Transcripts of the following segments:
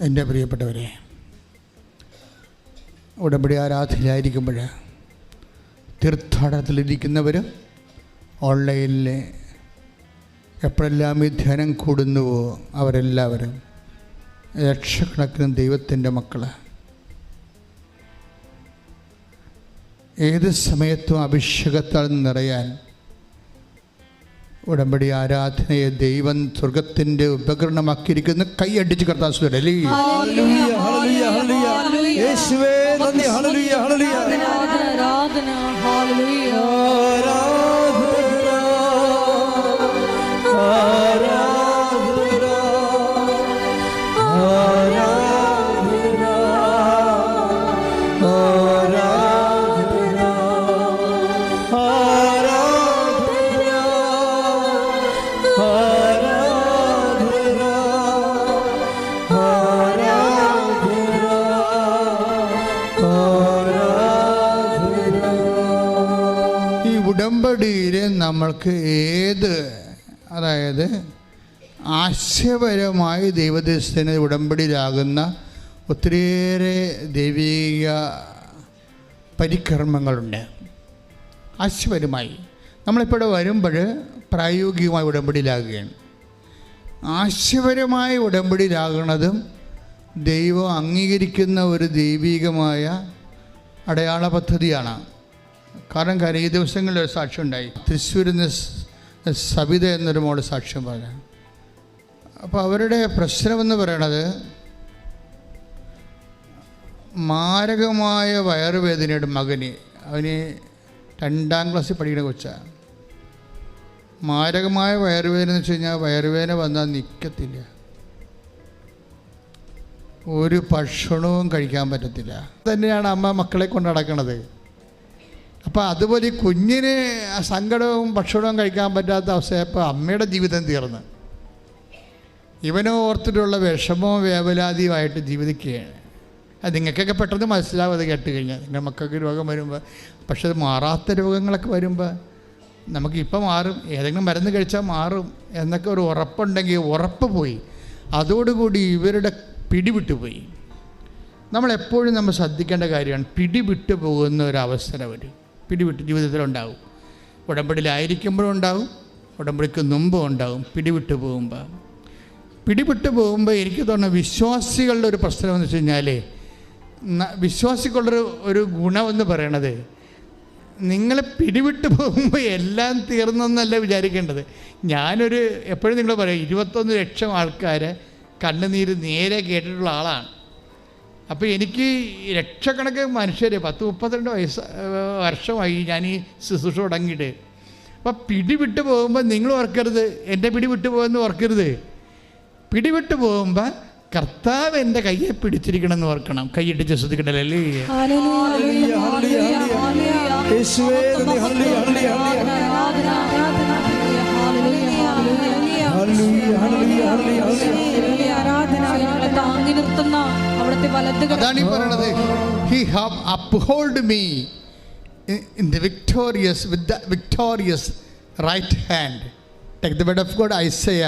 എന്റെ പ്രിയപ്പെട്ടവരെ ഉടമ്പടി ആരാധനയായിരിക്കുമ്പോൾ തീർത്ഥാടനത്തിലിരിക്കുന്നവർ ഓൺലൈനിൽ എപ്പോഴെല്ലാം ഈ ധ്യാനം കൂടുന്നുവോ അവരെല്ലാവരും ലക്ഷക്കണക്കിന് ദൈവത്തിന്റെ മക്കൾ ഏത് സമയത്തും അഭിഷേകത്താൽ നിറയാൻ ഉടമ്പടി ആരാധനയെ ദൈവം സ്വർഗത്തിന്റെ ഉപകരണമാക്കിയിരിക്കുന്ന. കൈയടിച്ച് കർത്താൻ സുരലി ഹല്ലേലൂയ, ഹല്ലേലൂയ, ഹല്ലേലൂയ. യേശുവേ നന്ദി. ഹല്ലേലൂയ ഹല്ലേലൂയ. ആരാധന. ഹല്ലേലൂയ. നമ്മൾക്ക് ഏത് അതായത് ആശയപരമായി ദൈവദേശത്തിന് ഉടമ്പടിയിലാകുന്ന ഒത്തിരിയേറെ ദൈവിക പരിക്രമങ്ങളുണ്ട് ആശയപരമായി. നമ്മളിപ്പോൾ വരുമ്പോൾ പ്രായോഗികമായി ഉടമ്പടിയിലാകുകയാണ്. ആശയപരമായ ഉടമ്പടിയിലാകുന്നതും ദൈവം അംഗീകരിക്കുന്ന ഒരു ദൈവികമായ അടയാള പദ്ധതിയാണ്. കാരണം കാര്യം ഈ ദിവസങ്ങളിൽ ഒരു സാക്ഷ്യം ഉണ്ടായി. തൃശ്ശൂരിൽ നിന്ന് സബിത എന്നൊരു മോൾ സാക്ഷ്യം പറഞ്ഞു. അപ്പോൾ അവരുടെ പ്രശ്നമെന്ന് പറയണത് മാരകമായ വയറുവേദനയുടെ മകന് അവന് രണ്ടാം ക്ലാസ്സിൽ പഠിക്കുന്ന കൊച്ചാണ് മാരകമായ വയറുവേദന എന്ന് വെച്ച് കഴിഞ്ഞാൽ വയറുവേദന വന്നാൽ നിൽക്കത്തില്ല ഒരു ഭക്ഷണവും കഴിക്കാൻ പറ്റത്തില്ല. തന്നെയാണ് അമ്മ മക്കളെ കൊണ്ട് നടക്കണത്. അപ്പോൾ അതുപോലെ ഈ കുഞ്ഞിന് സങ്കടവും ഭക്ഷണവും കഴിക്കാൻ പറ്റാത്ത അവസ്ഥയപ്പോൾ അമ്മയുടെ ജീവിതം തീർന്ന്. ഇവനെ ഓർത്തിട്ടുള്ള വിഷമവും വേവലാതിയുമായിട്ട് ജീവിക്കുകയാണ്. അത് നിങ്ങൾക്കൊക്കെ പെട്ടെന്ന് മനസ്സിലാവും അത് കേട്ട് കഴിഞ്ഞാൽ. നിങ്ങളുടെ മക്കൾക്ക് രോഗം വരുമ്പോൾ പക്ഷെ അത് മാറാത്ത രോഗങ്ങളൊക്കെ വരുമ്പോൾ നമുക്ക് ഇപ്പം മാറും ഏതെങ്കിലും മരുന്ന് കഴിച്ചാൽ മാറും എന്നൊക്കെ ഒരു ഉറപ്പുണ്ടെങ്കിൽ ഉറപ്പ് പോയി. അതോടുകൂടി ഇവരുടെ പിടിവിട്ടു പോയി. നമ്മളെപ്പോഴും നമ്മൾ ശ്രദ്ധിക്കേണ്ട കാര്യമാണ് പിടിവിട്ടു പോകുന്ന ഒരു അവസരം വരും പിടിവിട്ട് ജീവിതത്തിലുണ്ടാവും. ഉടമ്പടിയിലായിരിക്കുമ്പോഴും ഉണ്ടാവും ഉടമ്പടിക്ക് മുമ്പും ഉണ്ടാവും പിടിവിട്ട് പോകുമ്പോൾ. പിടിവിട്ടു പോകുമ്പോൾ എനിക്ക് തോന്നുന്ന വിശ്വാസികളുടെ ഒരു പ്രശ്നം എന്ന് വെച്ച് കഴിഞ്ഞാൽ വിശ്വാസികളുടെ ഒരു ഗുണമെന്ന് പറയണത് നിങ്ങൾ പിടിവിട്ട് പോകുമ്പോൾ എല്ലാം തീർന്നെന്നല്ല വിചാരിക്കേണ്ടത്. ഞാനൊരു എപ്പോഴും നിങ്ങൾ പറയും ഇരുപത്തൊന്ന് ലക്ഷം ആൾക്കാരെ കണ്ണുനീര് നേരെ കേട്ടിട്ടുള്ള ആളാണ്. അപ്പോൾ എനിക്ക് ലക്ഷക്കണക്കിന് മനുഷ്യർ പത്ത് മുപ്പത്തിരണ്ട് വയസ്സ് വർഷമായി ഞാൻ ഈ ശുശ്രൂഷ തുടങ്ങിയിട്ട്. അപ്പോൾ പിടിവിട്ട് പോകുമ്പോൾ നിങ്ങൾ ഓർക്കരുത് എന്റെ പിടിവിട്ട് പോകുമെന്ന് ഓർക്കരുത്. പിടിവിട്ട് പോകുമ്പോൾ കർത്താവ് എന്റെ കയ്യെ പിടിച്ചിരിക്കണം എന്ന് ഓർക്കണം കൈയിട്ട് ശ്രദ്ധിക്കണ്ടല്ലേ ഹല്ലേലൂയ. ഹല്ലേലൂയ ഹല്ലേലൂയ യേശുവേ ആരാധന ഞങ്ങളെ താങ്ങി നിർത്തുന്ന അവിടുത്തെ വലത് കരം അതാണ് ഈ പറയണത്. He have uphold me in the victorious with the victorious right hand take the bed of God Isaiah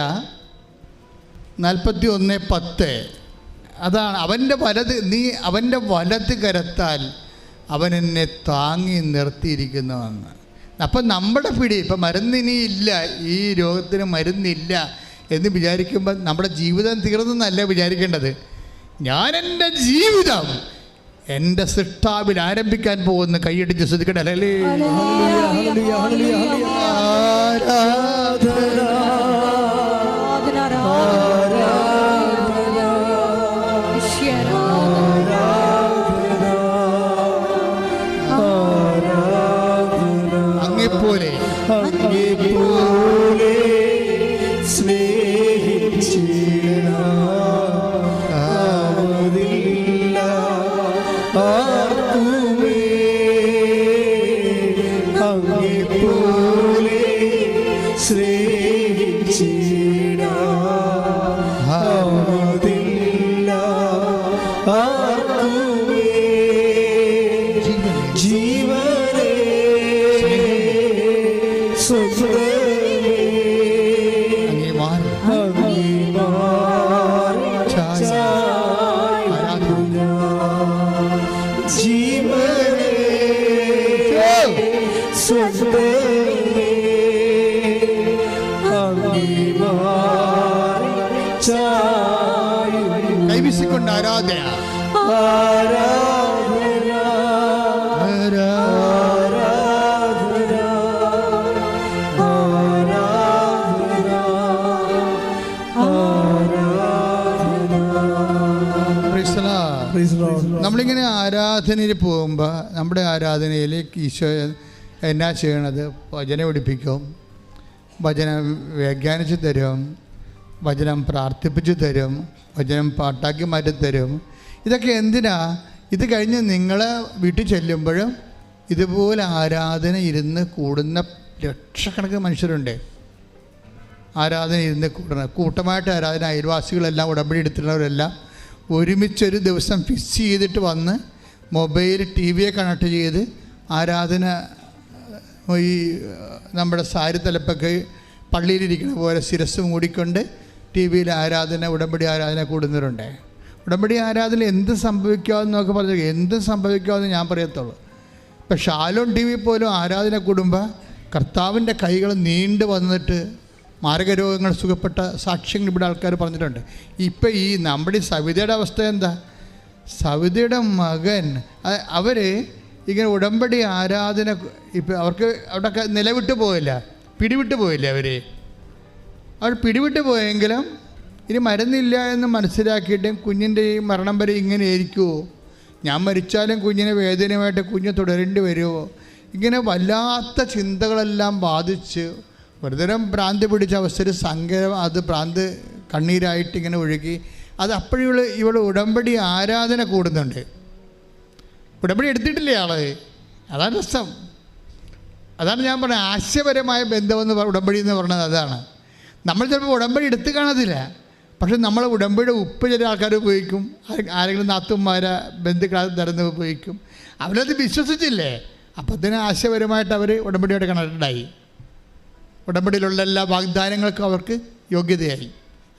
നാൽപ്പത്തി ഒന്ന് പത്ത്. അതാണ് അവന്റെ വലത് നീ അവന്റെ വലത് കരത്താൽ അവൻ എന്നെ താങ്ങി നിർത്തിയിരിക്കുന്നുവെന്ന് അപ്പം നമ്മുടെ പിടി ഇപ്പം മരുന്നിനി ഇല്ല ഈ രോഗത്തിന് മരുന്നില്ല എന്ന് വിചാരിക്കുമ്പോൾ നമ്മുടെ ജീവിതം തീർന്നെന്നല്ല വിചാരിക്കേണ്ടത്. ഞാൻ എന്റെ ജീവിതം എന്റെ സൃഷ്ടാവിൽ ആരംഭിക്കാൻ പോകുന്ന കൈയടിച്ച് ആരാധന ആരാധന. നമ്മളിങ്ങനെ ആരാധനയിൽ പോകുമ്പോൾ നമ്മുടെ ആരാധനയിലേക്ക് ഈശോ എന്നാ ചെയ്യണത്? ഭജന പഠിപ്പിക്കും. ഭജന വ്യാഖ്യാനിച്ച് തരും. വചനം പ്രാർത്ഥിപ്പിച്ചു തരും വചനം പാട്ടാക്കി മാറ്റി തരും. ഇതൊക്കെ എന്തിനാ? ഇത് കഴിഞ്ഞ് നിങ്ങൾ വീട്ടിൽ ചെല്ലുമ്പോഴും ഇതുപോലെ ആരാധന ഇരുന്ന് കൂടുന്ന ലക്ഷക്കണക്കിന് മനുഷ്യരുണ്ട്. ആരാധന ഇരുന്ന് കൂടണം കൂട്ടമായിട്ട് ആരാധന അയൽവാസികളെല്ലാം ഉടമ്പടി എടുത്തിട്ടുള്ളവരെല്ലാം ഒരുമിച്ചൊരു ദിവസം ഫിക്സ് ചെയ്തിട്ട് വന്ന് മൊബൈൽ ടി വിയെ കണക്ട് ചെയ്ത് ആരാധന ഈ നമ്മുടെ സാരി തലപ്പൊക്കെ പള്ളിയിലിരിക്കുന്ന പോലെ ശിരസ് മൂടിക്കൊണ്ട് ടി വിയിൽ ആരാധന ഉടമ്പടി ആരാധന കൂടുന്നവരുണ്ട്? ഉടമ്പടി ആരാധന എന്ത് സംഭവിക്കാമെന്നൊക്കെ പറഞ്ഞു എന്ത് സംഭവിക്കാമെന്ന് ഞാൻ പറയത്തുള്ളൂ. ഇപ്പം ഷാലോൺ ടി വി പോലും ആരാധന കൂടുമ്പോൾ കർത്താവിന്റെ കൈകൾ നീണ്ടു വന്നിട്ട് മാരകരോഗങ്ങൾ സുഖപ്പെട്ട സാക്ഷ്യങ്ങൾ ഇവിടെ ആൾക്കാർ പറഞ്ഞിട്ടുണ്ട്. ഇപ്പം ഈ നമ്മുടെ സവിതയുടെ അവസ്ഥ എന്താ? സവിതയുടെ മകൻ അവർ ഇങ്ങനെ ഉടമ്പടി ആരാധന ഇപ്പം അവർക്ക് അവിടെ നിലവിട്ട് പോയില്ല പിടിവിട്ട് പോയില്ല അവർ അവർ പിടിവിട്ട് പോയെങ്കിലും ഇനി മരുന്നില്ല എന്ന് മനസ്സിലാക്കിയിട്ടും കുഞ്ഞിന്റെ ഈ മരണം വരെ ഇങ്ങനെ ആയിരിക്കുമോ ഞാൻ മരിച്ചാലും കുഞ്ഞിനെ വേദനയുമായിട്ട് കുഞ്ഞ് തുടരേണ്ടി വരുമോ ഇങ്ങനെ വല്ലാത്ത ചിന്തകളെല്ലാം ബാധിച്ച് ഒരുതരം ഭ്രാന്തി പിടിച്ച അവസ്ഥയിൽ സങ്കരം അത് ഭ്രാന്ത് കണ്ണീരായിട്ട് ഇങ്ങനെ ഒഴുകി. അത് അപ്പോഴുള്ള ഇവൾ ഉടമ്പടി ആരാധന കൂടുന്നുണ്ട്. ഉടമ്പടി എടുത്തിട്ടില്ലേ ആൾ? അതാണ് രസം. അതാണ് ഞാൻ പറഞ്ഞത് ആശയപരമായ ബന്ധമെന്ന് ഉടമ്പടി എന്ന് പറഞ്ഞത് അതാണ്. നമ്മൾ ചിലപ്പോൾ ഉടമ്പടി എടുത്ത് കാണത്തില്ല. പക്ഷെ നമ്മൾ ഉടമ്പടിയുടെ ഉപ്പ് ചില ആൾക്കാർ ഉപയോഗിക്കും. ആരെ- ആരെങ്കിലും നാത്തുമാരെ ബന്ധുക്കളെ തരുന്ന ഉപയോഗിക്കും. അവരത് വിശ്വസിച്ചില്ലേ? അപ്പത്തിന് ആശയപരമായിട്ട് അവർ ഉടമ്പടിയോടെ കണക്റ്റഡായി ഉടമ്പടിയിലുള്ള എല്ലാ വാഗ്ദാനങ്ങൾക്കും അവർക്ക് യോഗ്യതയായി.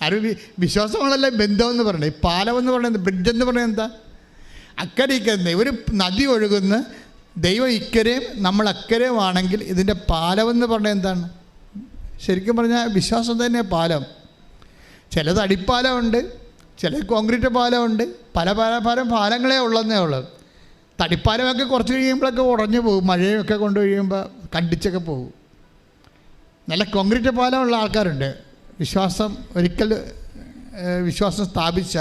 ആരും വി- വിശ്വാസങ്ങളല്ല ബന്ധമെന്ന് പറയുന്നത് പാലമെന്ന് പറയുന്നത് ബ്രിഡ്ജ് എന്ന് പറയുന്നത് എന്താ? അക്കരെ ഇക്കരെ ഒരു നദി ഒഴുകുന്ന ദൈവം ഇക്കരയും നമ്മൾ അക്കരയുമാണെങ്കിൽ ഇതിന്റെ പാലമെന്ന് പറഞ്ഞാൽ എന്താണ്? ശരിക്കും പറഞ്ഞാൽ വിശ്വാസം തന്നെ പാലം. ചിലത് അടിപ്പാലമുണ്ട് ചില കോൺക്രീറ്റ് പാലമുണ്ട് പല പല പല പാലങ്ങളേ ഉള്ളതെന്നേ ഉള്ളൂ. തടിപ്പാലമൊക്കെ കുറച്ച് കഴിയുമ്പോഴൊക്കെ ഉടഞ്ഞു പോകും മഴയൊക്കെ കൊണ്ട് കഴിയുമ്പോൾ കണ്ടിച്ചൊക്കെ പോകും. നല്ല കോൺക്രീറ്റ് പാലമുള്ള ആൾക്കാരുണ്ട്. വിശ്വാസം ഒരിക്കൽ വിശ്വാസം സ്ഥാപിച്ച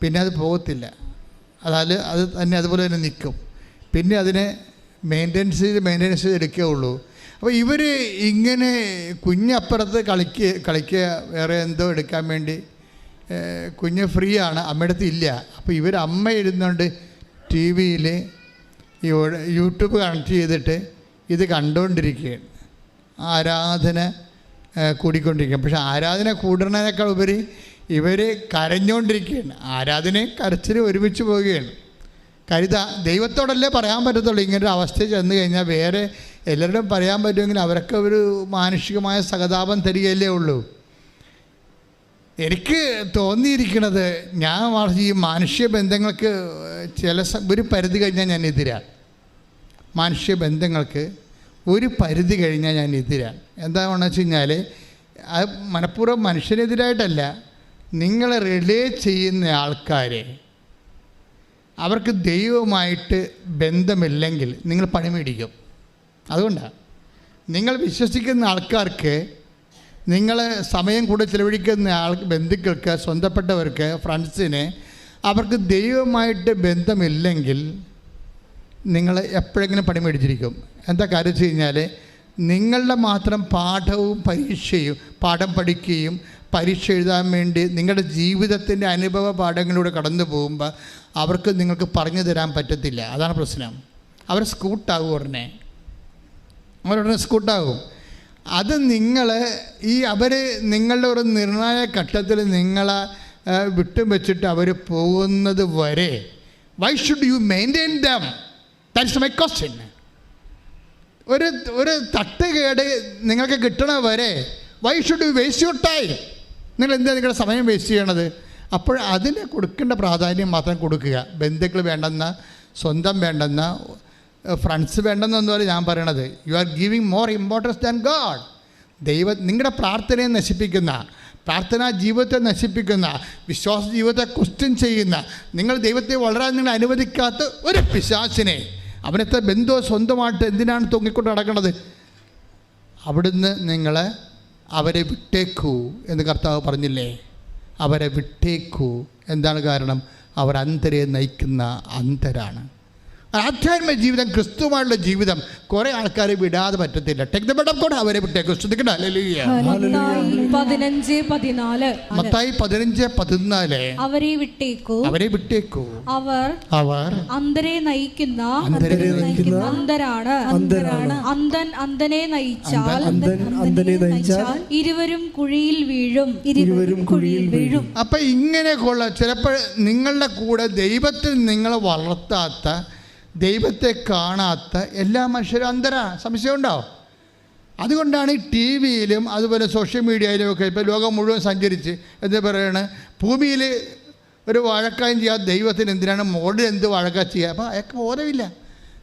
പിന്നെ അത് പോകത്തില്ല. അതായത് അത് തന്നെ അതുപോലെ തന്നെ നിൽക്കും. പിന്നെ അതിനെ മെയിന്റെനൻസ് ചെയ്ത് മെയിന്റെനൻസ് ചെയ്ത് എടുക്കുകയുള്ളൂ അപ്പോൾ ഇവർ ഇങ്ങനെ കുഞ്ഞപ്പുറത്ത് കളിക്ക് കളിക്കുക വേറെ എന്തോ എടുക്കാൻ വേണ്ടി കുഞ്ഞ് ഫ്രീ ആണ് അമ്മയുടെ അടുത്ത് ഇല്ല. അപ്പോൾ ഇവർ അമ്മ ഇരുന്നുകൊണ്ട് ടി വിയിൽ യൂട്യൂബ് കണക്ട് ചെയ്തിട്ട് ഇത് കണ്ടുകൊണ്ടിരിക്കുകയാണ് ആരാധന കൂടിക്കൊണ്ടിരിക്കുകയാണ്. പക്ഷേ ആരാധന കൂടുന്നതിനേക്കാൾ ഉപരി ഇവർ കരഞ്ഞുകൊണ്ടിരിക്കുകയാണ് ആരാധനയും കരച്ചിൽ ഒരുമിച്ച് പോവുകയാണ്. കരുത ദൈവത്തോടല്ലേ പറയാൻ പറ്റത്തുള്ളൂ ഇങ്ങനൊരു അവസ്ഥയിൽ ചെന്ന് കഴിഞ്ഞാൽ വേറെ എല്ലാവരുടെയും പറയാൻ പറ്റുമെങ്കിൽ അവരൊക്കെ ഒരു മാനുഷികമായ സഹതാപം തരികയല്ലേ ഉള്ളൂ. എനിക്ക് തോന്നിയിരിക്കുന്നത് ഞാൻ ഈ മാനുഷ്യ ബന്ധങ്ങൾക്ക് ചില ഒരു പരിധി കഴിഞ്ഞാൽ ഞാൻ എതിരാ മാനുഷ്യ ബന്ധങ്ങൾക്ക് ഒരു പരിധി കഴിഞ്ഞാൽ ഞാൻ എതിരാണ്. എന്താണെന്ന് വെച്ച് കഴിഞ്ഞാൽ അത് മനഃപൂർവം മനുഷ്യനെതിരായിട്ടല്ല നിങ്ങളെ റിലേ ചെയ്യുന്ന ആൾക്കാരെ. അവർക്ക് ദൈവമായിട്ട് ബന്ധമില്ലെങ്കിൽ നിങ്ങൾ പണി മേടിക്കും അതുകൊണ്ടാണ് നിങ്ങൾ വിശ്വസിക്കുന്ന ആൾക്കാർക്ക് നിങ്ങൾ സമയം കൂടെ ചിലവഴിക്കുന്ന ആൾ ബന്ധുക്കൾക്ക് സ്വന്തപ്പെട്ടവർക്ക് ഫ്രണ്ട്സിന് അവർക്ക് ദൈവമായിട്ട് ബന്ധമില്ലെങ്കിൽ നിങ്ങൾ എപ്പോഴെങ്കിലും പണി മേടിച്ചിരിക്കും. എന്താ കാര്യം വെച്ച് കഴിഞ്ഞാൽ നിങ്ങളുടെ മാത്രം പാഠവും പരീക്ഷയും പാഠം പഠിക്കുകയും പരീക്ഷ എഴുതാൻ വേണ്ടി നിങ്ങളുടെ ജീവിതത്തിന്റെ അനുഭവ പാഠങ്ങളിലൂടെ കടന്നു പോകുമ്പോൾ അവർക്ക് നിങ്ങൾക്ക് പറഞ്ഞു തരാൻ പറ്റത്തില്ല. അതാണ് പ്രശ്നം. അവർ സ്കൂട്ടാകും ഉടനെ. അവരുടനെ സ്കൂട്ടാകും. അത് നിങ്ങൾ ഈ അവർ നിങ്ങളുടെ ഒരു നിർണായക ഘട്ടത്തിൽ നിങ്ങളെ വിട്ടും വെച്ചിട്ട് അവർ പോകുന്നത് വരെ why should you maintain them that's my question ഒരു ഒരു തട്ടുകേട് നിങ്ങൾക്ക് കിട്ടണ വരെ why should you waste your time നിങ്ങൾ എന്താ നിങ്ങളുടെ സമയം വേസ്റ്റ് ചെയ്യണത്? അപ്പോൾ അതിന് കൊടുക്കേണ്ട പ്രാധാന്യം മാത്രം കൊടുക്കുക. ബന്ധുക്കൾ വേണ്ടെന്ന സ്വന്തം വേണ്ടെന്ന ഫ്രണ്ട്സ് വേണ്ടെന്നൊന്നുമല്ല ഞാൻ പറയണത്. You are giving more importance than God ദൈവ നിങ്ങളുടെ പ്രാർത്ഥനയെ നശിപ്പിക്കുന്ന പ്രാർത്ഥനാ ജീവിതത്തെ നശിപ്പിക്കുന്ന വിശ്വാസ ജീവിതത്തെ ക്വസ്റ്റ്യൻ ചെയ്യുന്ന നിങ്ങൾ ദൈവത്തെ വളരാൻ നിങ്ങൾ അനുവദിക്കാത്ത ഒരു പിശാസിനെ അവനത്തെ ബന്ധുവോ സ്വന്തമായിട്ട് എന്തിനാണ് തൂങ്ങിക്കൊണ്ട് നടക്കുന്നത് അവിടുന്ന് നിങ്ങൾ അവരെ വിട്ടേക്കൂ എന്ന് കർത്താവ് പറഞ്ഞില്ലേ? അവരെ വിട്ടേക്കൂ. എന്താണ് കാരണം? അവർ അന്തരെ നയിക്കുന്ന അന്ധരാണ് ആധ്യാത്മിക ജീവിതം ക്രിസ്തുവായുള്ള ജീവിതം കുറെ ആൾക്കാർ വിടാതെ പറ്റത്തില്ല. ദ ബെഡ് കൂടെ അവരെ വിട്ടേ. മത്തായി പതിനഞ്ച് പതിനാല്. മത്തായി പതിനഞ്ച് പതിനാല്. അവരെ വിട്ടേക്കൂ. അവരെ വിട്ടേക്കൂ. അവർ അവർ അന്തരെ നയിക്കുന്ന അന്ധരെ നയിക്കുന്ന അന്ധരാണ് അന്ധരാണ്. അന്ധൻ അന്ധനെ നയിച്ചാൽ അന്ധൻ അന്ധനെ നയിച്ചാൽ ഇരുവരും കുഴിയിൽ വീഴും. ഇരുവരും കുഴിയിൽ വീഴും. അപ്പൊ ഇങ്ങനെ കൊള്ള ചിലപ്പോൾ നിങ്ങളുടെ കൂടെ ദൈവത്തിൽ നിങ്ങളെ വളർത്താത്ത ദൈവത്തെ കാണാത്ത എല്ലാ മനുഷ്യരും അന്തരാ സംശയമുണ്ടോ? അതുകൊണ്ടാണ് ഈ ടി വിയിലും അതുപോലെ സോഷ്യൽ മീഡിയയിലും ഒക്കെ ഇപ്പോൾ ലോകം മുഴുവൻ സഞ്ചരിച്ച് എന്ന് പറയുന്നത് ഭൂമിയിൽ ഒരു വഴക്കായും ചെയ്യാത്ത ദൈവത്തിന് എന്തിനാണ് മോഡിൽ എന്ത് വഴക്കാ ചെയ്യുക? അപ്പോൾ അയാൾക്ക് ബോധമില്ല.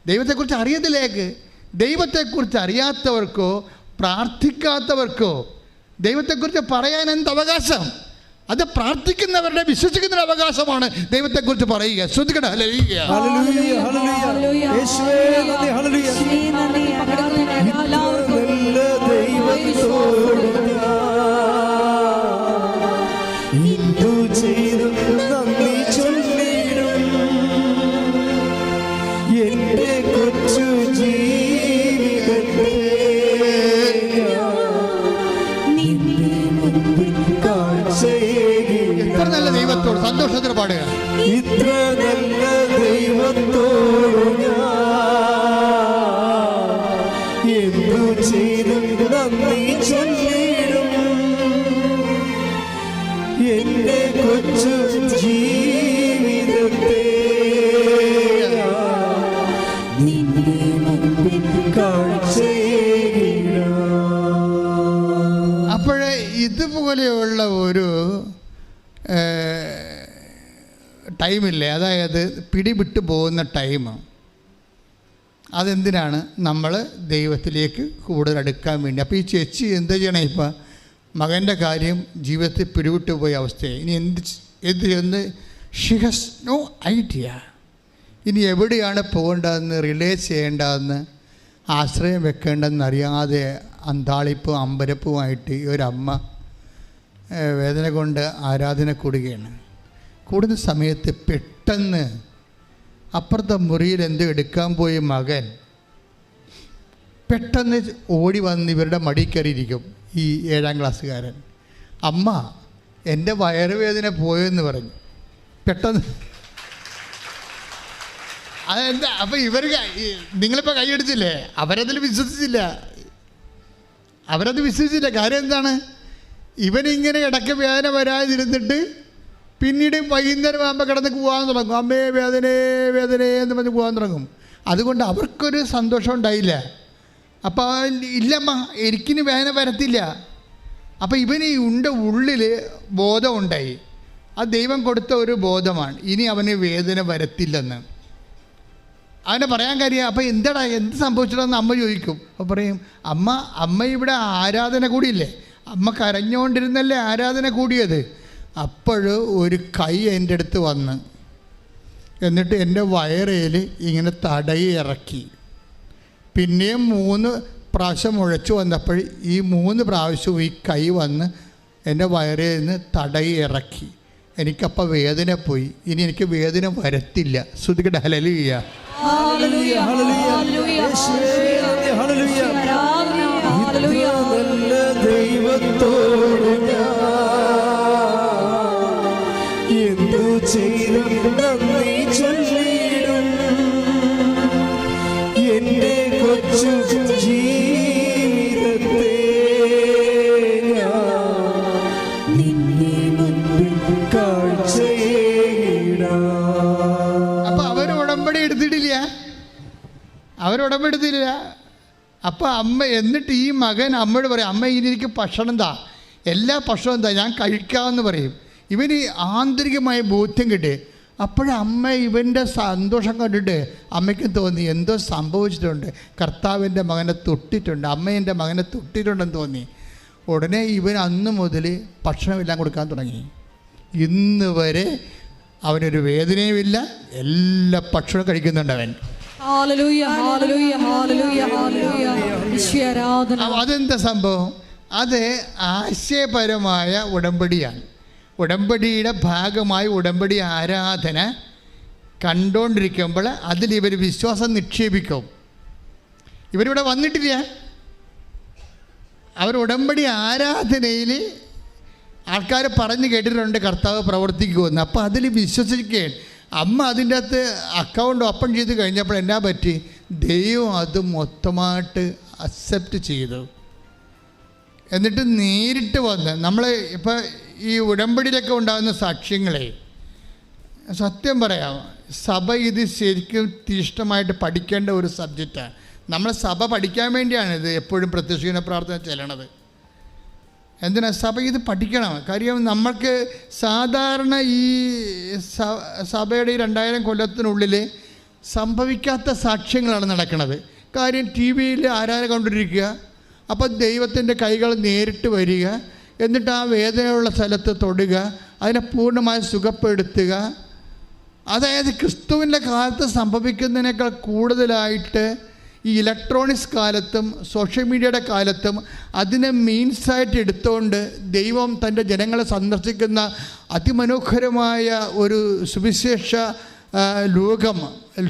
ദൈവത്തെക്കുറിച്ച് അറിയത്തില്ല അയാൾക്ക്. ദൈവത്തെക്കുറിച്ച് അറിയാത്തവർക്കോ പ്രാർത്ഥിക്കാത്തവർക്കോ ദൈവത്തെക്കുറിച്ച് പറയാൻ എന്ത് അവകാശം? അത് പ്രാർത്ഥിക്കുന്നവരുടെ വിശ്വസിക്കുന്ന അവകാശമാണ്. ദൈവത്തെക്കുറിച്ച് പറയുക. ശ്രദ്ധിക്കട്ടെ? ഹല്ലേലൂയ. അപ്പോഴേ ഇതുപോലെയുള്ള ഒരു ടൈമില്ലേ? അതായത് പിടിവിട്ടു പോകുന്ന ടൈം. അതെന്തിനാണ് നമ്മൾ ദൈവത്തിലേക്ക് കൂടുതൽ അടുക്കാൻ വേണ്ടി? അപ്പോൾ ഈ ചേച്ചി എന്ത് ചെയ്യണേ ഇപ്പം? മകന്റെ കാര്യം ജീവിതത്തിൽ പിടിവിട്ടു പോയ അവസ്ഥയായി ഇനി എന്ത് എന്ത് ചെയ്യുന്നത് ഷി ഹസ് നോ ഐഡിയ ഇനി എവിടെയാണ് പോകേണ്ടതെന്ന് റിലേ ചെയ്യേണ്ടതെന്ന് ആശ്രയം വെക്കേണ്ടതെന്ന് അറിയാതെ അന്താളിപ്പും അമ്പരപ്പുമായിട്ട് ഈ ഒരമ്മ വേദന കൊണ്ട് ആരാധന കൂടുകയാണ്. കൂടുന്ന സമയത്ത് പെട്ടെന്ന് അപ്പുറത്തെ മുറിയിൽ എന്തോ എടുക്കാൻ പോയ മകൻ പെട്ടെന്ന് ഓടി വന്ന് ഇവരുടെ മടി കയറിയിരിക്കും ഈ ഏഴാം ക്ലാസ്സുകാരൻ. അമ്മ എന്റെ വയറുവേദന പോയെന്ന് പറഞ്ഞു. പെട്ടെന്ന് അതെന്താ? അപ്പൊ ഇവർ നിങ്ങളിപ്പോ കൈയടിച്ചില്ലേ അവരതിൽ വിശ്വസിച്ചില്ല. അവരത് വിശ്വസിച്ചില്ല. കാര്യം എന്താണ്? ഇവനിങ്ങനെ ഇടയ്ക്ക് വേദന വരാതിരുന്നിട്ട് പിന്നീട് വൈകുന്നേരം ആകുമ്പോൾ കിടന്ന് പോകാൻ തുടങ്ങും. അമ്മേ വേദനേ വേദനേ എന്ന് പറഞ്ഞ് പോകാൻ തുടങ്ങും. അതുകൊണ്ട് അവർക്കൊരു സന്തോഷം ഉണ്ടായില്ല. അപ്പോൾ ഇല്ലമ്മ എനിക്കിന് വേദന വരത്തില്ല. അപ്പോൾ ഇവന് ഉണ്ട ഉള്ളിൽ ബോധമുണ്ടായി അത് ദൈവം കൊടുത്ത ഒരു ബോധമാണ്. ഇനി അവന് വേദന വരത്തില്ലെന്ന്. അവനെ പറയാൻ കാര്യം അപ്പം എന്തടാ എന്ത് സംഭവിച്ചിട്ടെന്ന് അമ്മ ചോദിക്കും. അപ്പോൾ പറയും അമ്മ അമ്മ ഇവിടെ ആരാധന കൂടിയില്ലേ? അമ്മ കരഞ്ഞുകൊണ്ടിരുന്നല്ലേ ആരാധന കൂടിയത്? അപ്പോൾ ഒരു കൈ എന്റെ അടുത്ത് വന്ന് എന്നിട്ട് എന്റെ വയറയിൽ ഇങ്ങനെ തടയി ഇറക്കി. പിന്നെയും മൂന്ന് പ്രാവശ്യം മുഴച്ചു വന്നപ്പോൾ ഈ മൂന്ന് പ്രാവശ്യവും ഈ കൈ വന്ന് എന്റെ വയറിൽ നിന്ന് തടയി ഇറക്കി. എനിക്കപ്പോൾ വേദന പോയി. ഇനി എനിക്ക് വേദന വരത്തില്ല. ശ്രുതികട ഹലലിയ ഹല്ലേലൂയ, ഹല്ലേലൂയ. യേശുവേ നന്ദി, ഉടമ്പടി അപ്പോൾ അമ്മ എന്നിട്ട് ഈ മകൻ അമ്മയോട് പറയും അമ്മ ഇനി എനിക്ക് ഭക്ഷണം താ. എല്ലാ ഭക്ഷണവും എന്താ ഞാൻ കഴിക്കാമെന്ന് പറയും. ഇവന് ആന്തരികമായ ബോധ്യം കിട്ടി. അപ്പോഴമ്മ ഇവന്റെ സന്തോഷം കണ്ടിട്ട് അമ്മയ്ക്ക് തോന്നി എന്തോ സംഭവിച്ചിട്ടുണ്ട്. കർത്താവിന്റെ മകനെ തൊട്ടിട്ടുണ്ട്. അമ്മ എന്റെ മകനെ തൊട്ടിട്ടുണ്ടെന്ന് തോന്നി. ഉടനെ ഇവൻ അന്ന് മുതൽ ഭക്ഷണമെല്ലാം കൊടുക്കാൻ തുടങ്ങി. ഇന്ന് വരെ അവനൊരു വേദനയുമില്ല. എല്ലാ ഭക്ഷണവും കഴിക്കുന്നുണ്ട് അവൻ. അതെന്താ സംഭവം? അത് ആശയപരമായ ഉടമ്പടിയാണ്. ഉടമ്പടിയുടെ ഭാഗമായി ഉടമ്പടി ആരാധന കണ്ടുകൊണ്ടിരിക്കുമ്പോൾ അതിൽ ഇവർ വിശ്വാസം നിക്ഷേപിക്കും. ഇവരിവിടെ വന്നിട്ടില്ല. അവർ ഉടമ്പടി ആരാധനയിൽ ആൾക്കാർ പറഞ്ഞു കേട്ടിട്ടുണ്ട് കർത്താവ് പ്രവർത്തിക്കുമെന്ന്. അപ്പോൾ അതിൽ വിശ്വസിക്കുകയാണ്. അമ്മ അതിന്റെ അകത്ത് അക്കൗണ്ട് ഓപ്പൺ ചെയ്ത് കഴിഞ്ഞപ്പോൾ എന്നാ പറ്റി? ദൈവം അത് മൊത്തമായിട്ട് അക്സെപ്റ്റ് ചെയ്തു. എന്നിട്ട് നേരിട്ട് വന്ന് നമ്മൾ ഇപ്പോൾ ഈ ഉടമ്പടിയിലൊക്കെ ഉണ്ടാകുന്ന സാക്ഷ്യങ്ങളെ സത്യം പറയാം സഭ ഇത് ശരിക്കും തീഷ്ണമായിട്ട് പഠിക്കേണ്ട ഒരു സബ്ജക്റ്റാണ് നമ്മൾ സഭ പഠിക്കാൻ വേണ്ടിയാണ് ഇത് എപ്പോഴും പ്രത്യക്ഷീന പ്രാർത്ഥന ചെല്ലണത്. എന്തിനാ? സഭ ഇത് പഠിക്കണം. കാര്യം നമ്മൾക്ക് സാധാരണ ഈ സഭയുടെ ഈ രണ്ടായിരം കൊല്ലത്തിനുള്ളിൽ സംഭവിക്കാത്ത സാക്ഷ്യങ്ങളാണ് നടക്കുന്നത് കാര്യം ടി വിയിൽ ആരാധന കണ്ടിരിക്കുക അപ്പം ദൈവത്തിന്റെ കൈകൾ നേരിട്ട് വരിക. എന്നിട്ട് ആ വേദനയുള്ള സ്ഥലത്ത് തൊടുക. അതിനെ പൂർണമായി സുഖപ്പെടുത്തുക. അതായത് ക്രിസ്തുവിന്റെ കാലത്ത് സംഭവിക്കുന്നതിനേക്കാൾ കൂടുതലായിട്ട് ഈ ഇലക്ട്രോണിക്സ് കാലത്തും സോഷ്യൽ മീഡിയയുടെ കാലത്തും അതിനെ മീൻസായിട്ട് എടുത്തുകൊണ്ട് ദൈവം തന്റെ ജനങ്ങളെ സന്ദർശിക്കുന്ന അതിമനോഹരമായ ഒരു സുവിശേഷ ലോകം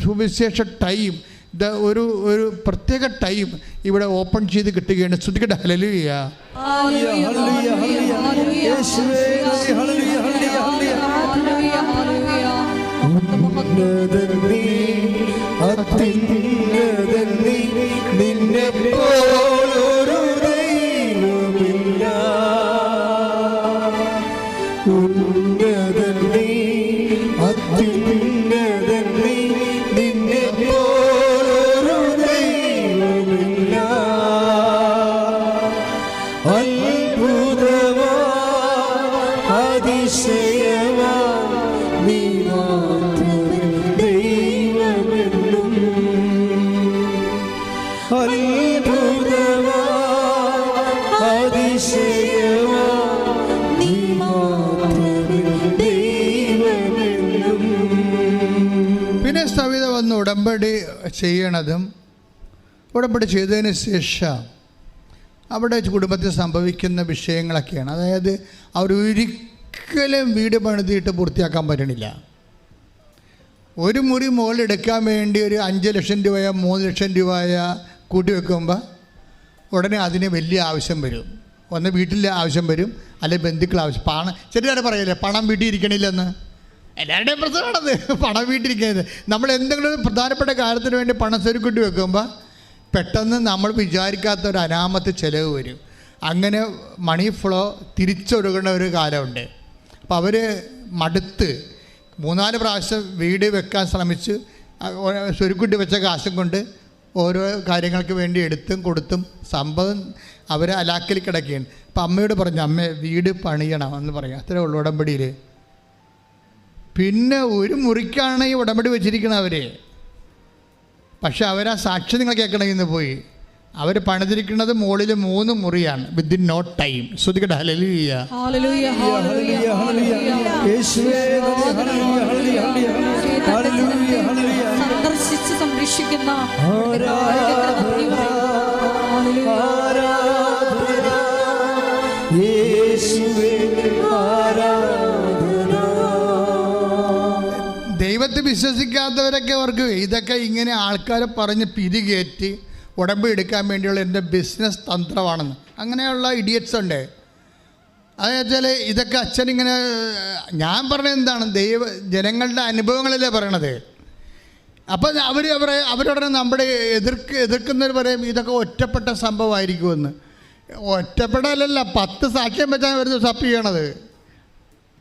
സുവിശേഷ ടൈം ഇത് ഒരു ഒരു പ്രത്യേക ടൈം ഇവിടെ ഓപ്പൺ ചെയ്ത് കിട്ടുകയാണ്. ശ്രദ്ധിക്കട്ടെ ഹലലുയ ഹല്ലേലൂയ ഹല്ലേലൂയ നിന്നെ യേശുവേ ചെയ്യണതും ഉടമ്പടി ചെയ്തതിന് ശേഷം അവിടെ കുടുംബത്തിൽ സംഭവിക്കുന്ന വിഷയങ്ങളൊക്കെയാണ്. അതായത് അവർ അവരൊരിക്കലും വീട് പണിതിയിട്ട് പൂർത്തിയാക്കാൻ പറ്റണില്ല. ഒരു മുറി മുകളിലെടുക്കാൻ വേണ്ടി ഒരു അഞ്ച് ലക്ഷം രൂപയോ മൂന്ന് ലക്ഷം രൂപയോ കൂട്ടി വെക്കുമ്പോൾ ഉടനെ അതിന് വലിയ ആവശ്യം വരും. ഒന്ന് വീട്ടിലെ ആവശ്യം വരും. അല്ലെങ്കിൽ ബന്ധുക്കൾ ആവശ്യം. പണം ചെറിയ പറയല്ലേ പണം വീട്ടിൽ ഇരിക്കണില്ലെന്ന് എല്ലാവരുടെയും പ്രശ്നമാണത് പണം വീട്ടിരിക്കുന്നത്. നമ്മൾ എന്തെങ്കിലും ഒരു പ്രധാനപ്പെട്ട കാര്യത്തിന് വേണ്ടി പണം സ്വരുക്കിട്ട് വെക്കുമ്പോൾ പെട്ടെന്ന് നമ്മൾ വിചാരിക്കാത്ത ഒരു അനാമത്ത് ചിലവ് വരും. അങ്ങനെ മണി ഫ്ലോ തിരിച്ചൊഴുകുന്ന ഒരു കാലമുണ്ട്. അപ്പോൾ അവർ മടുത്ത് മൂന്നാൽ പ്രാവശ്യം വീട് വെക്കാൻ ശ്രമിച്ച് സ്വരുക്കിട്ട് വെച്ച കാശും കൊണ്ട് ഓരോ കാര്യങ്ങൾക്ക് വേണ്ടി എടുത്തും കൊടുത്തും സംഭവം അവരെ അലാക്കിൽ കിടക്കുകയാണ്. അപ്പം അമ്മയോട് പറഞ്ഞു അമ്മ വീട് പണിയണം എന്ന് പറയും. അത്രേ ഉള്ളു ഉടമ്പടിയിൽ പിന്നെ ഒരു മുറിക്കാണ് ഈ ഉടമ്പടി വെച്ചിരിക്കുന്നത് അവർ പക്ഷെ അവരാ സാക്ഷി നിങ്ങൾ കേൾക്കണമെങ്കിൽ ഇന്ന് പോയി. അവർ പണിതിരിക്കുന്നത് മുകളിൽ മൂന്ന് മുറിയാണ് വിത്തിൻ നോ ടൈം ശ്രദ്ധിക്കട്ടെ ഹലലിയ ഹല്ലേലൂയ ഹല്ലേലൂയ ദൈവത്തെ വിശ്വസിക്കാത്തവരൊക്കെ അവർക്ക് ഇതൊക്കെ ഇങ്ങനെ ആൾക്കാരെ പറഞ്ഞ് പിരികേറ്റി ഉടമ്പ് എടുക്കാൻ വേണ്ടിയുള്ള എന്റെ ബിസിനസ് തന്ത്രമാണെന്ന്. അങ്ങനെയുള്ള ഇഡിയറ്റ്സ് ഉണ്ട്. അതെന്നുവെച്ചാൽ ഇതൊക്കെ അച്ഛനിങ്ങനെ ഞാൻ പറഞ്ഞത് എന്താണ്? ദൈവ ജനങ്ങളുടെ അനുഭവങ്ങളല്ലേ പറയണത്. അപ്പം അവർ അവരെ അവരോട് നമ്മുടെ എതിർക്ക് എതിർക്കുന്നവർ പറയും ഇതൊക്കെ ഒറ്റപ്പെട്ട സംഭവമായിരിക്കുമെന്ന്. ഒറ്റപ്പെടലല്ല പത്ത് സാക്ഷ്യം വെച്ചാണ് ഒരു ദിവസം അപ്പ് ചെയ്യണത്.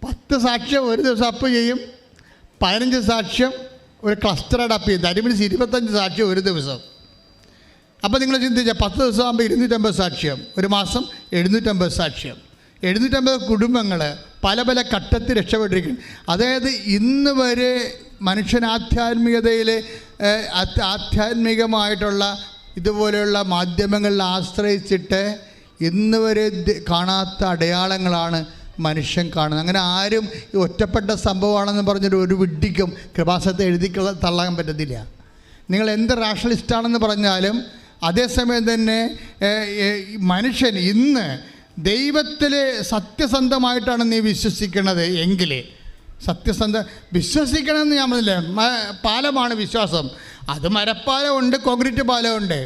പത്ത് സാക്ഷ്യം ഒരു ദിവസം അപ്പ് ചെയ്യും. പതിനഞ്ച് സാക്ഷ്യം ഒരു ക്ലസ്റ്റർ അപ്പ് ചെയ്ത് അരി മീൻസ് ഇരുപത്തഞ്ച് സാക്ഷ്യം ഒരു ദിവസം. അപ്പോൾ നിങ്ങൾ ചിന്തിച്ച പത്ത് ദിവസം ആകുമ്പോൾ ഇരുന്നൂറ്റമ്പത് സാക്ഷ്യം ഒരു മാസം എഴുന്നൂറ്റമ്പത് സാക്ഷ്യം. എഴുന്നൂറ്റമ്പത് കുടുംബങ്ങൾ പല പല ഘട്ടത്തിൽ രക്ഷപ്പെട്ടിരിക്കുന്നു. അതായത് ഇന്ന് വരെ മനുഷ്യൻ ആധ്യാത്മികതയിൽ ആധ്യാത്മികമായിട്ടുള്ള ഇതുപോലെയുള്ള മാധ്യമങ്ങളിൽ ആശ്രയിച്ചിട്ട് ഇന്ന് വരെ കാണാത്ത അടയാളങ്ങളാണ് മനുഷ്യൻ കാണുന്നത്. അങ്ങനെ ആരും ഒറ്റപ്പെട്ട സംഭവമാണെന്ന് പറഞ്ഞൊരു ഒരു വിഡ്ഢിക്കും കൃപാസത്തെ എഴുതി തള്ളാൻ പറ്റത്തില്ല. നിങ്ങൾ എന്ത് റാഷണലിസ്റ്റാണെന്ന് പറഞ്ഞാലും അതേസമയം തന്നെ മനുഷ്യൻ ഇന്ന് ദൈവത്തിൽ സത്യസന്ധമായിട്ടാണ് നീ വിശ്വസിക്കുന്നത് എങ്കിൽ സത്യസന്ധ വിശ്വസിക്കണമെന്ന് ഞാൻ പറഞ്ഞില്ലേ പാലമാണ് വിശ്വാസം. അത് മരപ്പാലമുണ്ട് കോൺക്രീറ്റ് പാലമുണ്ട്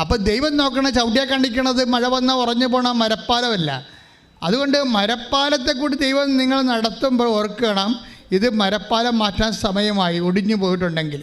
അപ്പോൾ ദൈവം നോക്കണ ചവിട്ടിയാൽ കണ്ടിക്കണത് മഴ വന്നാൽ ഉറഞ്ഞു പോണ മരപ്പാലമല്ല. അതുകൊണ്ട് മരപ്പാലത്തെ കൂടി ദൈവം നിങ്ങൾ നടത്തുമ്പോൾ ഓർക്കണം ഇത് മരപ്പാലം മാറ്റാൻ സമയമായി ഒടിഞ്ഞു പോയിട്ടുണ്ടെങ്കിൽ